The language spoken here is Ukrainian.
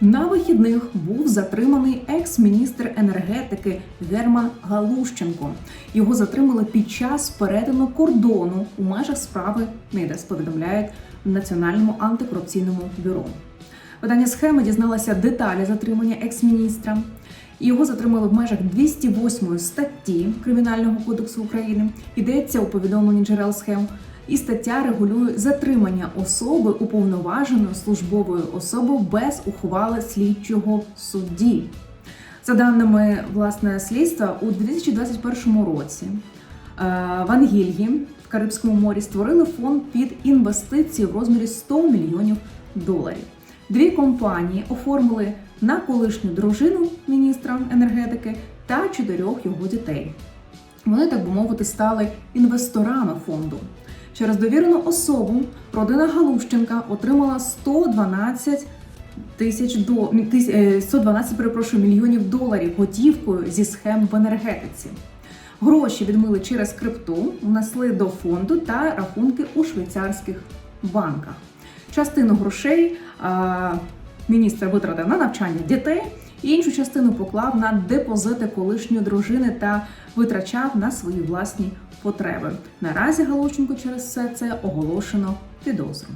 На вихідних був затриманий екс-міністр енергетики Герман Галущенко. Його затримали під час перетину кордону у межах справи НИДАС, повідомляють Національному антикорупційному бюро. Видання схеми дізналося деталі затримання екс-міністра. Його затримали в межах 208 статті Кримінального кодексу України. Йдеться у повідомленні джерел схем. І стаття регулює затримання особи уповноваженою службовою особою без ухвали слідчого судді. За даними власне слідства, у 2021 році е, в Ангільї в Карибському морі створили фонд під інвестиції в розмірі 100 мільйонів доларів. Дві компанії оформили на колишню дружину міністра енергетики та чотирьох його дітей. Вони, так би мовити, стали інвесторами фонду. Через довірену особу родина Галущенка отримала 112 тисяч до мі- е, 112, перепрошую, мільйонів доларів готівкою зі схем в енергетиці. Гроші відмили через крипту, внесли до фонду та рахунки у швейцарських банках. Частину грошей міністр витратив на навчання дітей, і іншу частину поклав на депозити колишньої дружини та витрачав на свої власні потреби. Наразі галученко через все це оголошено підозру.